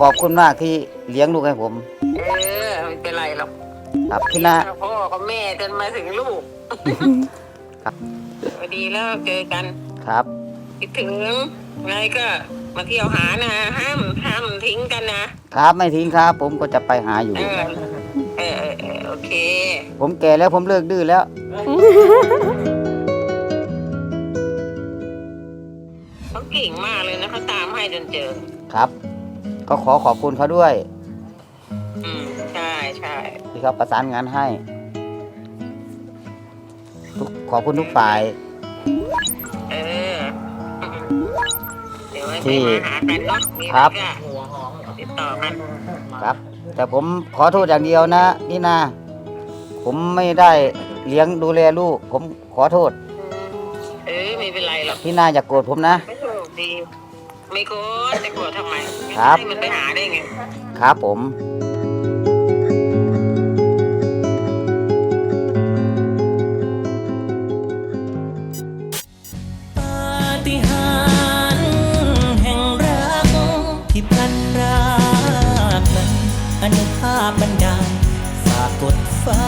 ขอบคุณมากที่เลี้ยงลูกให้ผม เออไม่เป็นไรหรอกครับพี่นา พ่อกับแม่จนมาถึงลูกครับ พอดีแล้วเจอกันครับ คิดถึงอะไรก็มาเที่ยวหานะห้ามห้ามทิ้งกันนะครับไม่ทิ้งครับ ผมก็จะไปหาอยู่ เออเออเออเออโอเค ผมแก่แล้วผมเลิกดื้อแล้ว เขาเก่งมากเลยนะเขาตามให้จนเจอ ครับ ก็ขอขอบคุณเขาด้วย อืมใช่ใช่ที่เขาประสานงานให้ทุกขอบคุณทุกฝ่าย เออ เดี๋ยวไว้ที่ไปมาหากันเนาะมีครัอะบไรก็ติดต่อกันครับ แต่ผมขอโทษอย่างเดียวนะนี่นาผมไม่ได้เลี้ยงดูแลลูก ผมขอโทษเออไม่เป็นไรหรอกพี่นาอย่ากโกรธผมนะ ไม่โชคดี ไม่โกรธจะโกรธทำไมครับ ให้มันไปหาได้ไง ครับผม ปาฏิหาริย์แห่งรักที่พลันรากนั้นอนุภาพบันดาลฝากกดฟ้า